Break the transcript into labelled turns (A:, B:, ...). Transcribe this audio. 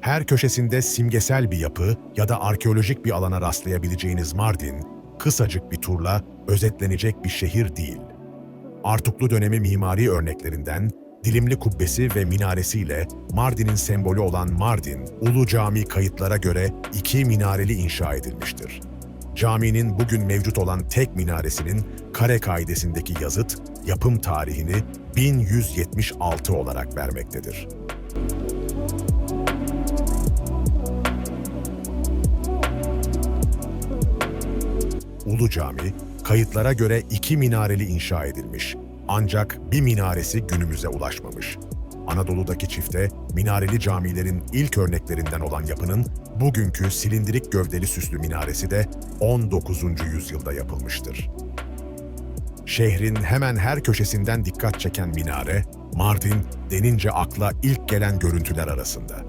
A: Her köşesinde simgesel bir yapı ya da arkeolojik bir alana rastlayabileceğiniz Mardin, kısacık bir turla özetlenecek bir şehir değil. Artuklu dönemi mimari örneklerinden Dilimli kubbesi ve minaresiyle Mardin'in sembolü olan Mardin, Ulu Cami kayıtlara göre iki minareli inşa edilmiştir. Caminin bugün mevcut olan tek minaresinin kare kaidesindeki yazıt, yapım tarihini 1176 olarak vermektedir. Ulu Cami, kayıtlara göre iki minareli inşa edilmiş. Ancak bir minaresi günümüze ulaşmamış. Anadolu'daki çifte, minareli camilerin ilk örneklerinden olan yapının bugünkü silindirik gövdeli süslü minaresi de 19. yüzyılda yapılmıştır. Şehrin hemen her köşesinden dikkat çeken minare, Mardin denince akla ilk gelen görüntüler arasında.